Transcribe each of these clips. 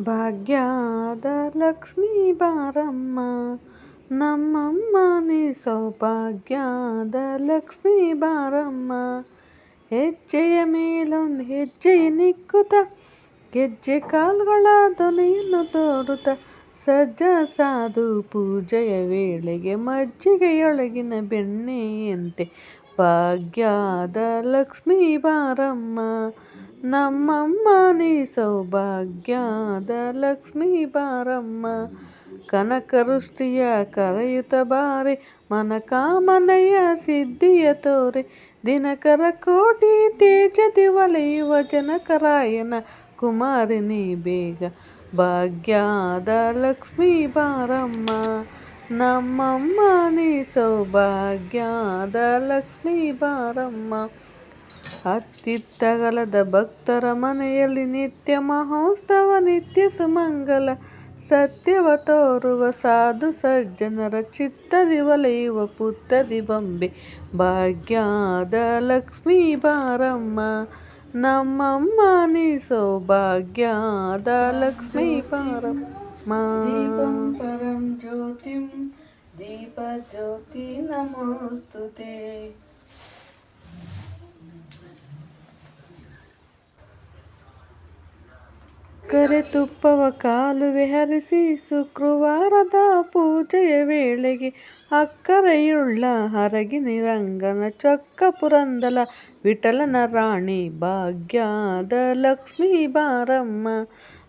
ಭಾಗ್ಯದ ಲಕ್ಷ್ಮೀ ಬಾರಮ್ಮ, ನಮ್ಮಮ್ಮ ನೀ ಸೌಭಾಗ್ಯದ ಲಕ್ಷ್ಮೀ ಬಾರಮ್ಮ. ಹೆಜ್ಜೆಯ ಮೇಲೊಂದು ಹೆಜ್ಜೆ ನಿಕ್ಕುತ್ತ ಗೆಜ್ಜೆ ಕಾಲುಗಳ ಧ್ವನಿಯನ್ನು ತೋರುತ್ತ ಸಜ್ಜ ಸಾಧು ಪೂಜೆಯ ವೇಳೆಗೆ ಮಜ್ಜಿಗೆಯೊಳಗಿನ ಬೆಣ್ಣೆಯಂತೆ ಭಾಗ್ಯದ ಲಕ್ಷ್ಮೀ ಬಾರಮ್ಮ. ನಮ್ಮಮ್ಮ ನೀ ಸೌಭಾಗ್ಯದ ಲಕ್ಷ್ಮೀ ಬಾರಮ್ಮ. ಕನಕವೃಷ್ಟಿಯ ಕರೆಯುತ್ತ ಬಾರೆ, ಮನಕಾಮನೆಯ ಸಿದ್ಧಿಯ ತೋರೆ. ದಿನಕರ ಕೋಟಿ ತೇಜದಿ ಒಲೆಯುವ ಜನಕರಾಯನ ಕುಮಾರಿನಿ ಬೇಗ. ಭಾಗ್ಯದ ಲಕ್ಷ್ಮೀ ಬಾರಮ್ಮ ನಮ್ಮಮ್ಮ ನೀ ಸೌಭಾಗ್ಯದ ಲಕ್ಷ್ಮೀ ಬಾರಮ್ಮ. ಅತ್ತಿತ್ತಗಲದ ಭಕ್ತರ ಮನೆಯಲ್ಲಿ ನಿತ್ಯ ಮಹೋತ್ಸವ, ನಿತ್ಯ ಸುಮಂಗಲ, ಸತ್ಯವ ತೋರುವ ಸಾಧು ಸಜ್ಜನರ ಚಿತ್ತದಿ ಒಲೆಯುವ ಪುತ್ತದಿ ಬೊಂಬೆ ಭಾಗ್ಯದ ಲಕ್ಷ್ಮೀ ಬಾರಮ್ಮ, ನಮ್ಮಮ್ಮ ನೀಸೋ ಭಾಗ್ಯದ ಲಕ್ಷ್ಮೀ ಬಾರಮ್ಮ. ಪರಂ ಜ್ಯೋತಿ, ದೀಪ ಜ್ಯೋತಿ ನಮೋಸ್ತುತೇ. ಸಕ್ಕರೆ ತುಪ್ಪವ ಕಾಲು ವಿಹರಿಸಿ ಶುಕ್ರವಾರದ ಪೂಜೆಯ ವೇಳೆಗೆ ಅಕ್ಕರೆಯುಳ್ಳ ಹರಗಿನಿ ರಂಗನ ಚೊಕ್ಕ ಪುರಂದಲ, ವಿಠಲನ ರಾಣಿ ಭಾಗ್ಯದ ಲಕ್ಷ್ಮೀ ಬಾರಮ್ಮ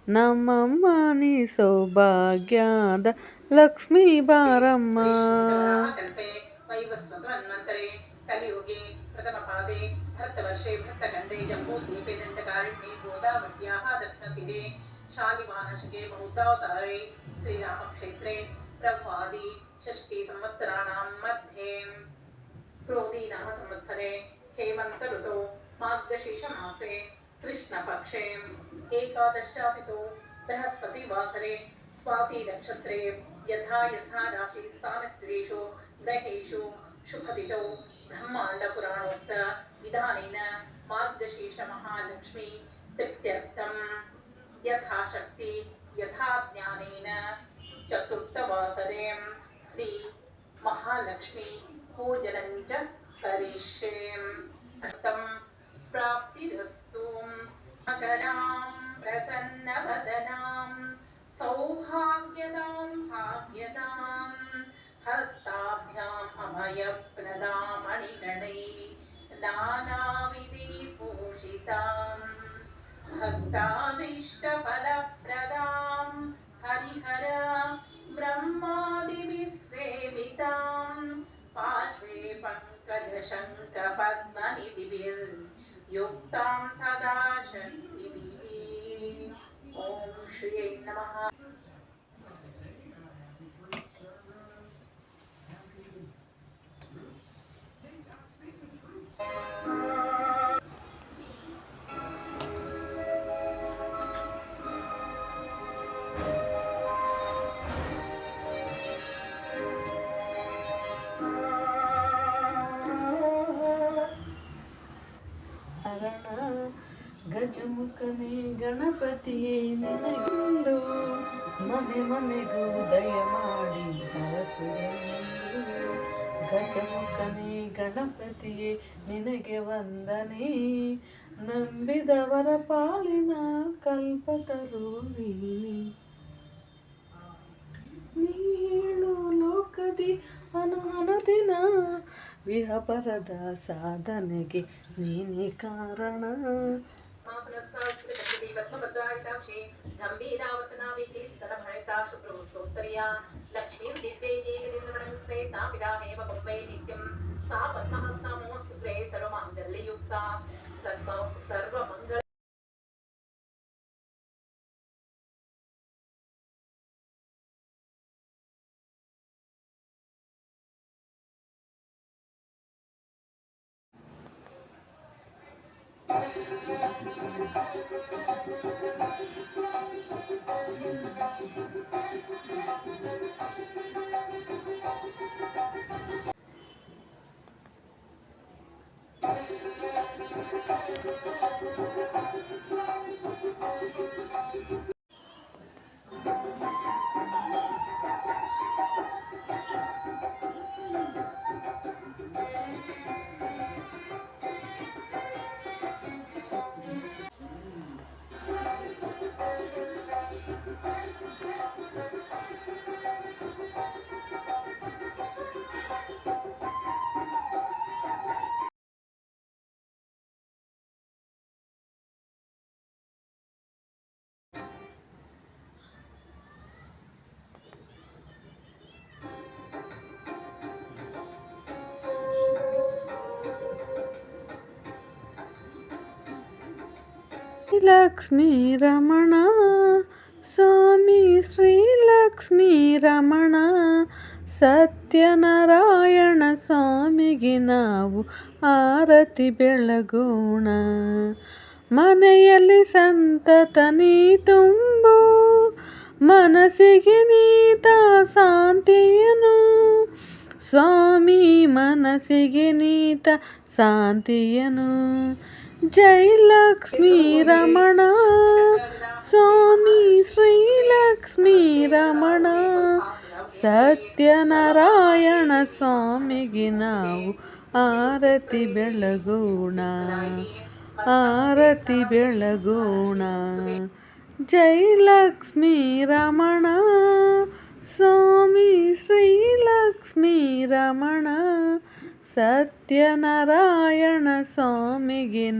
ನಮ್ಮಮ್ಮ ನೀ ಸೌಭಾಗ್ಯದ ಲಕ್ಷ್ಮೀ ಬಾರಮ್ಮ. प्रथमपादे भरतवर्षे भरतखण्डे जम्बूद्वीपे दण्डकारण्ये गोदावत्याः दक्षिणतीरे शालिवानशके बौद्धावतारे श्रीरामक्षेत्रे प्रभादि षष्टिसंवत्सराणां मध्ये क्रोधी नाम संवत्सरे हेमन्त ऋतौ मार्गशीर्षमासे कृष्णपक्षे एकादशातिथौ बृहस्पतिवासरे स्वाति नक्षत्रे यथा यथा राशिस्थानस्त्रीषु ग्रहेषु शुभतिथौ ब्रह्माण्डपुराणोक्त विधानेन मार्गशीर्षमहालक्ष्मी प्रीत्यर्थं यथाशक्ति यथा ज्ञानेन चतुर्थवासरे श्री महालक्ष्मी पूजनं च करिष्ये। अष्टं प्राप्तिरस्तु। मकरां प्रसन्नवदनां, सौभाग्यदां, भाग्यदां। हस्ताभ्याम् अभयप्रदामणिगणै नानाविधि हरिहर ब्रह्मादिभिः सेवितां पार्श्वे पङ्कजशङ्खपद्मनिधिभिर्युक्तां सदा शक्तिभिः। ॐ श्रियै नमः। ಗಜಮುಖನೇ ಗಣಪತಿಯೇ ನಿನಗಿಂದು. ಮನೆ ಮನೆಗೂ ದಯ ಮಾಡಿ ಹರಸುವೆಂದು ಗಜಮುಖನೇ ಗಣಪತಿಯೇ ನಿನಗೆ ವಂದನೆ. ನಂಬಿದವರ ಪಾಲಿನ ಕಲ್ಪತರು ನೀಳು ಲೋಕದಿ ಅನುಹನದಿನ ವಿಹಪರದ ಸಾಧನೆಗೆ ನೀನೇ ಕಾರಣ. मासनस्थावृत्ति पद्मभद्रायिताक्षी गम्भीरावर्तनाभिः स्तनभणिता शुक्रवस्तोत्तर्या लक्ष्मीर्दिव्यै देवनिन्द्रमणस्मे स्थापिता हेम कुम्भे नित्यं सा पद्महस्तामोऽस्तु ग्रे सर्वमाङ्गल्ययुक्ता सर्व सर्वमङ्गल Thank you. ಲಕ್ಷ್ಮೀ ರಮಣ, ಸ್ವಾಮಿ ಶ್ರೀ ಲಕ್ಷ್ಮೀ ರಮಣ, ಸತ್ಯನಾರಾಯಣ ಸ್ವಾಮಿಗೆ ನಾವು ಆರತಿ ಬೆಳಗೋಣ. ಮನೆಯಲ್ಲಿ ಸಂತತ ನೀ ತುಂಬು, ಮನಸ್ಸಿಗೆ ನೀತ ಶಾಂತಿಯನು ಸ್ವಾಮಿ ಮನಸ್ಸಿಗೆ ನೀತ ಶಾಂತಿಯನು ಜೈ ಲಕ್ಷ್ಮೀ ರಮಣ, ಸ್ವಾಮಿ ಶ್ರೀ ಲಕ್ಷ್ಮೀ ರಮಣ, ಸತ್ಯನಾರಾಯಣ ಸ್ವಾಮಿಗೆ ನಾವು ಆರತಿ ಬೆಳಗೋಣ ಆರತಿ ಬೆಳಗೋಣ. ಜೈ ಲಕ್ಷ್ಮೀ ರಮಣ, ಸ್ವಾಮಿ ಶ್ರೀ ಲಕ್ಷ್ಮೀ ರಮಣ, ಸತ್ಯನಾರಾಯಣ ಸ್ವಾಮಿಗೆ